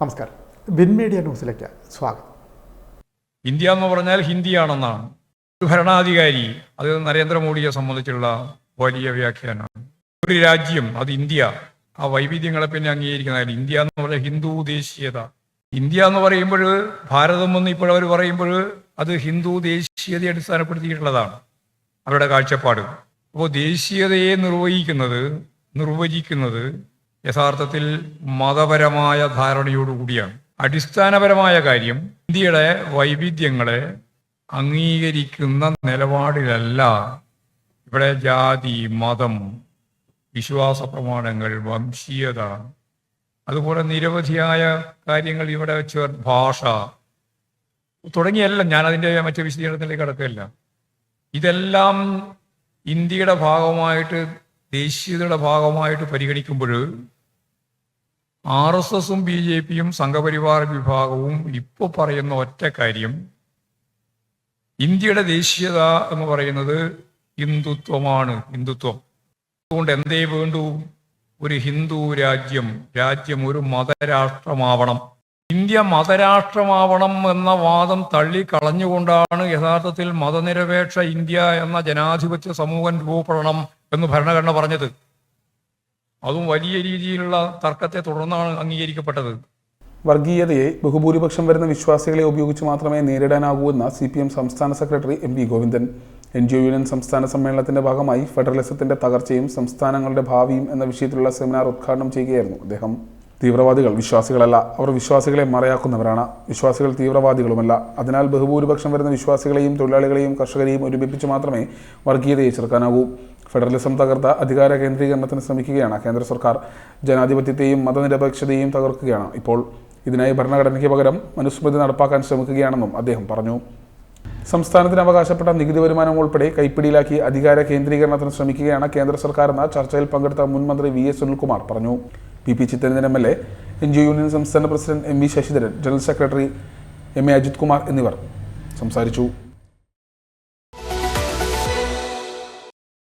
നമസ്കാരം. Bin media ന്യൂസിലേക്ക് സ്വാഗതം. ഇന്ത്യ എന്ന് പറഞ്ഞാൽ ഹിന്ദിയാണെന്നാണ്. ഒരു ഭരണാധികാരി അത് നരേന്ദ്രമോദിയെ സംബന്ധിച്ചുള്ള വലിയ വ്യാഖ്യാനമാണ്. ഒരു രാജ്യം അത് ഇന്ത്യ ആ വൈവിധ്യങ്ങളെ പിന്നെ അംഗീകരിക്കുന്നതല്ല ഇന്ത്യ എന്ന് പറഞ്ഞാൽ ഹിന്ദു ദേശീയത. ഇന്ത്യ എന്ന് പറയുമ്പോൾ ഭാരതം എന്ന് ഇപ്പോൾ അവർ പറയുമ്പോൾ അത് ഹിന്ദു ദേശീയതയെ അടിസ്ഥാനപ്പെടുത്തിയിട്ടുള്ളതാണ് അവരുടെ കാഴ്ചപ്പാട് അപ്പോൾ ദേശീയതയെ നിർവഹിക്കുന്നത് നിർവചിക്കുന്നത് യഥാർത്ഥത്തിൽ മതപരമായ ധാരണയോടുകൂടിയാണ്. അടിസ്ഥാനപരമായ കാര്യം ഇന്ത്യയുടെ വൈവിധ്യങ്ങളെ അംഗീകരിക്കുന്ന നിലപാടിലല്ല ഇവിടെ ജാതി മതം വിശ്വാസ പ്രമാണങ്ങൾ വംശീയത അതുപോലെ നിരവധിയായ കാര്യങ്ങൾ ഇവിടെ ചേർ ഭാഷ തുടങ്ങിയല്ല. ഞാൻ അതിന്റെ മറ്റു വിശദീകരണത്തിലേക്ക് കടക്കില്ല ഇതെല്ലാം ഇന്ത്യയുടെ ഭാഗമായിട്ട് ദേശീയതയുടെ ഭാഗമായിട്ട് പരിഗണിക്കുമ്പോൾ ആർ എസ് എസും ബി ജെ പിയും സംഘപരിവാർ വിഭാഗവും ഇപ്പോൾ പറയുന്ന ഒറ്റ കാര്യം. ഇന്ത്യയുടെ ദേശീയത എന്ന് പറയുന്നത് ഹിന്ദുത്വമാണ് ഹിന്ദുത്വം. അതുകൊണ്ട് എന്തേ വേണ്ടു? ഒരു ഹിന്ദു രാജ്യം രാജ്യം ഒരു മതരാഷ്ട്രമാവണം. ഇന്ത്യ മതരാഷ്ട്രമാവണം എന്ന വാദം തള്ളിക്കളഞ്ഞുകൊണ്ടാണ് യഥാർത്ഥത്തിൽ മതനിരപേക്ഷ ഇന്ത്യ എന്ന ജനാധിപത്യ സമൂഹം രൂപപ്പെടണം എന്ന് ഭരണഘടന പറഞ്ഞത്. അതും വലിയ രീതിയിലുള്ള തർക്കത്തെ തുടർന്നാണ് അംഗീകരിക്കപ്പെട്ടത്. വർഗീയതയെ ബഹുഭൂരിപക്ഷം വരുന്ന വിശ്വാസികളെ ഉപയോഗിച്ച് മാത്രമേ നേരിടാനാകൂ എന്ന സി പി എം സംസ്ഥാന secretary M V Govindan. N G O union സംസ്ഥാന സമ്മേളനത്തിന്റെ ഭാഗമായി ഫെഡറലിസത്തിന്റെ തകർച്ചയും സംസ്ഥാനങ്ങളുടെ ഭാവിയും എന്ന വിഷയത്തിലുള്ള സെമിനാർ ഉദ്ഘാടനം ചെയ്യുകയായിരുന്നു അദ്ദേഹം. തീവ്രവാദികൾ വിശ്വാസികളല്ല. അവർ വിശ്വാസികളെ മറയാക്കുന്നവരാണ്. വിശ്വാസികൾ തീവ്രവാദികളുമല്ല. അതിനാൽ ബഹുഭൂരിപക്ഷം വരുന്ന വിശ്വാസികളെയും തൊഴിലാളികളെയും കർഷകരെയും ഒരുമിപ്പിച്ച് മാത്രമേ വർഗീയതയെ ചെറുക്കാനാകൂ ഫെഡറലിസം തകർത്ത അധികാര കേന്ദ്രീകരണത്തിന് ശ്രമിക്കുകയാണ് കേന്ദ്ര സർക്കാർ. ജനാധിപത്യത്തെയും മതനിരപേക്ഷതയെയും തകർക്കുകയാണ്. ഇപ്പോൾ ഇതിനായി ഭരണഘടനയ്ക്ക് പകരം മനുസ്മൃതി നടപ്പാക്കാൻ ശ്രമിക്കുകയാണെന്നും അദ്ദേഹം പറഞ്ഞു. സംസ്ഥാനത്തിന് അവകാശപ്പെട്ട നികുതി വരുമാനം ഉൾപ്പെടെ കൈപ്പിടിയിലാക്കി അധികാര കേന്ദ്രീകരണത്തിന് ശ്രമിക്കുകയാണ് കേന്ദ്ര സർക്കാർ എന്ന ചർച്ചയിൽ പങ്കെടുത്ത മുൻമന്ത്രി വി എസ് സുനിൽകുമാർ പറഞ്ഞു. P P Chittaranjan M L A N G union സംസ്ഥാന president M V Sasidharan general secretary M A Ajith Kumar എന്നിവർ സംസാരിച്ചു.